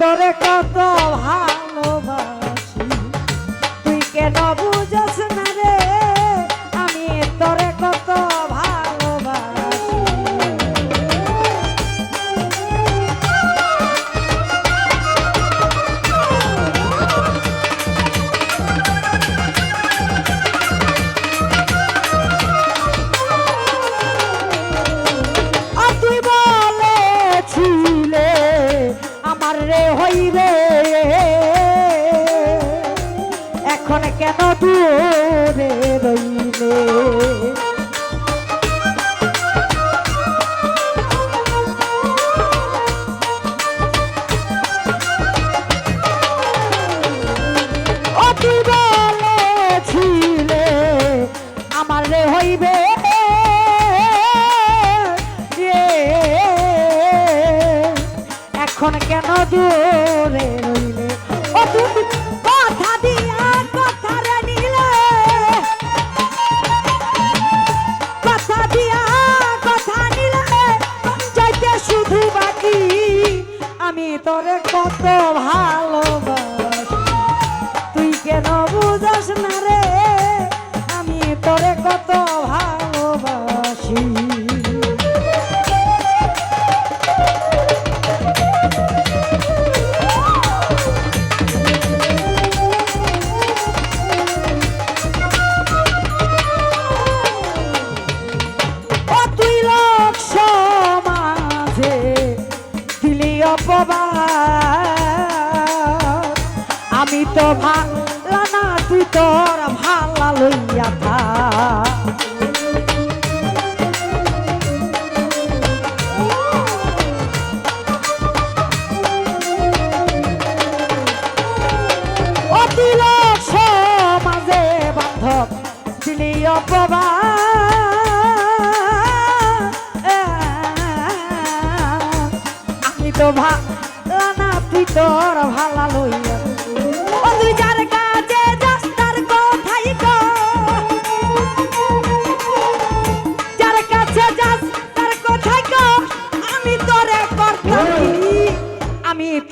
তোরে কত ভালোবাসি। তুই কেন হইবে? এখন কেন দূরে রইলে? এখন কেন দূরে রইলে? ও তুমি কথা দিয়া কথা রে নিলে কথা দিয়া কথা নিলে। যাইতে শুধু বাকি, আমি তোরে কত ভালোবাসি তো ভালা না তুই তোর ভালা লইয়া থা। আমি তো ভালা না তুই তোর ভালা লইয়া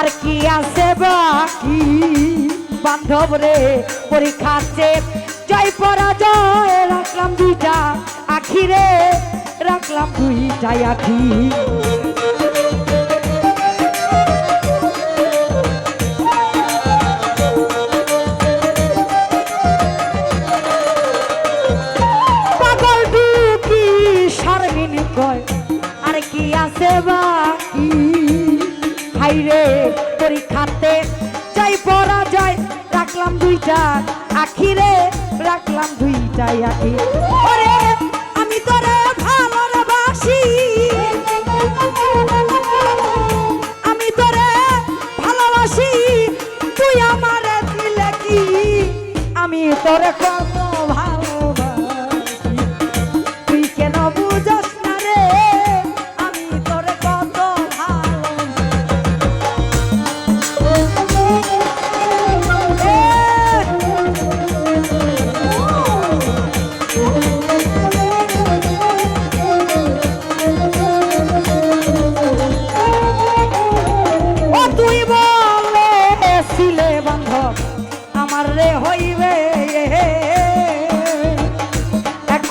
আর কি আছে বাকি? বান্ধব রে পরীক্ষাতে জয় পরাজয়, রাখলাম দুইটা আখিরে রাখলাম দুইটাই আখি। দুইটা আখিরে রাখলাম দুইটাই আখি ওরে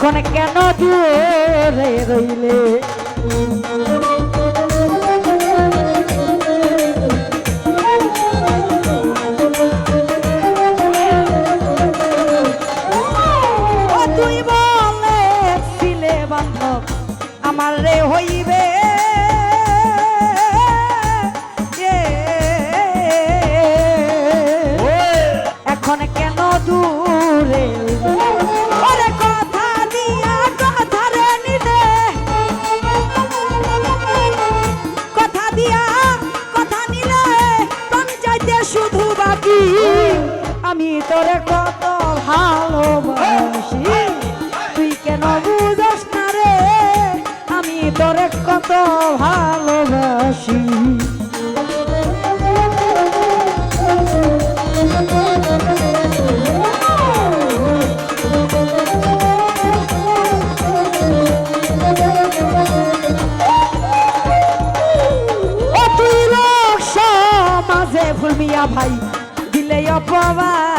এখন কেন দূরে রইলে? আমার রে হইবে তোরে কত ভালোবাসি তুই কেন বুঝস না রে? আমি তোরে কত ভালোবাসি। ভাই, দিলে অপবায়া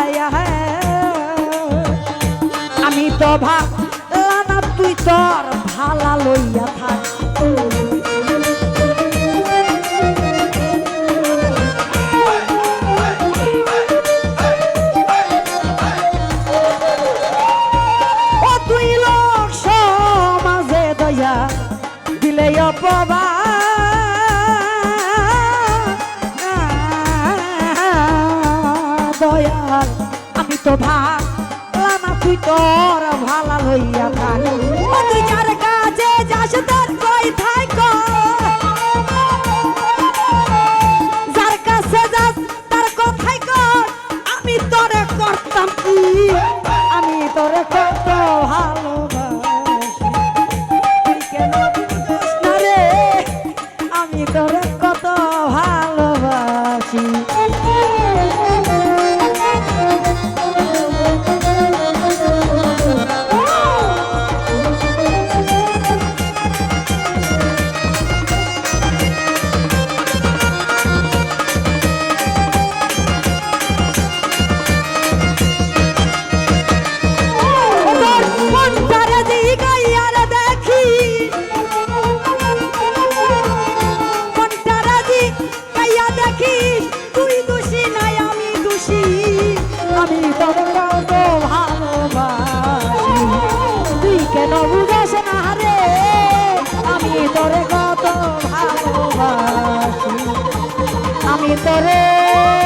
তো ভাবলাম তুই তোর ভালা লইয়া থাক। অপবা দয়াল আমি তো ভাবলাম তুই তোর ভালা লইয়া থাক। তুই যার কাছে যাস তোর কই থাক। যার কাছে যাস, তার কথাই কর। আমি তোরে করতাম কি? আমি তোরে কত রে? আমি তোরে কত ভালোবাসি। ভিতরে।